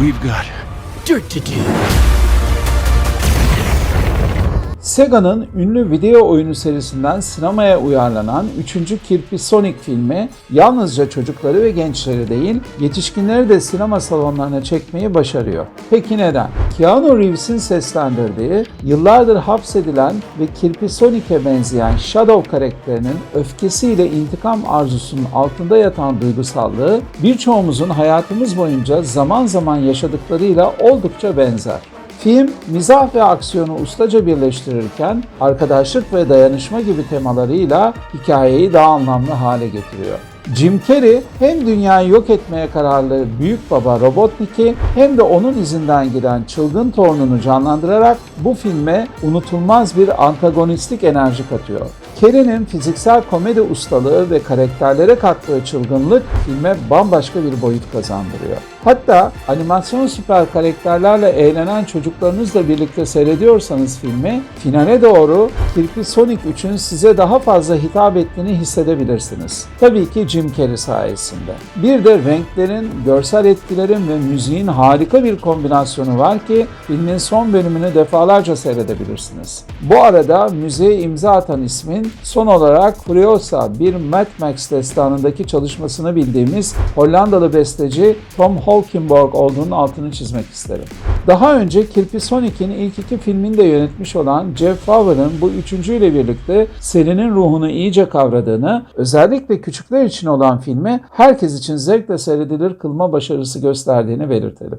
We've got dirt to do. Sega'nın ünlü video oyunu serisinden sinemaya uyarlanan 3. Kirpi Sonic filmi yalnızca çocukları ve gençleri değil, yetişkinleri de sinema salonlarına çekmeyi başarıyor. Peki neden? Keanu Reeves'in seslendirdiği, yıllardır hapsedilen ve Kirpi Sonic'e benzeyen Shadow karakterinin öfkesiyle intikam arzusunun altında yatan duygusallığı birçoğumuzun hayatımız boyunca zaman zaman yaşadıklarıyla oldukça benzer. Film, mizah ve aksiyonu ustaca birleştirirken arkadaşlık ve dayanışma gibi temalarıyla hikayeyi daha anlamlı hale getiriyor. Jim Carrey hem dünyayı yok etmeye kararlı büyük baba Robotnik'i hem de onun izinden giden çılgın torununu canlandırarak bu filme unutulmaz bir antagonistik enerji katıyor. Carrey'nin fiziksel komedi ustalığı ve karakterlere kattığı çılgınlık filme bambaşka bir boyut kazandırıyor. Hatta animasyon süper karakterlerle eğlenen çocuklarınızla birlikte seyrediyorsanız filmi, finale doğru Kirpi Sonic 3'ün size daha fazla hitap ettiğini hissedebilirsiniz. Tabii ki Jim Carrey sayesinde. Bir de renklerin, görsel etkilerin ve müziğin harika bir kombinasyonu var ki filmin son bölümünü defalarca seyredebilirsiniz. Bu arada müziğe imza atan ismin son olarak Furiosa bir Mad Max destanındaki çalışmasını bildiğimiz Hollandalı besteci Tom Holkenborg olduğunun altını çizmek isterim. Daha önce Kirpi Sonic'in ilk iki filmini de yönetmiş olan Jeff Fowler'ın bu üçüncüyle birlikte serinin ruhunu iyice kavradığını, özellikle küçükler için olan filmi herkes için zevkle seyredilir kılma başarısı gösterdiğini belirtelim.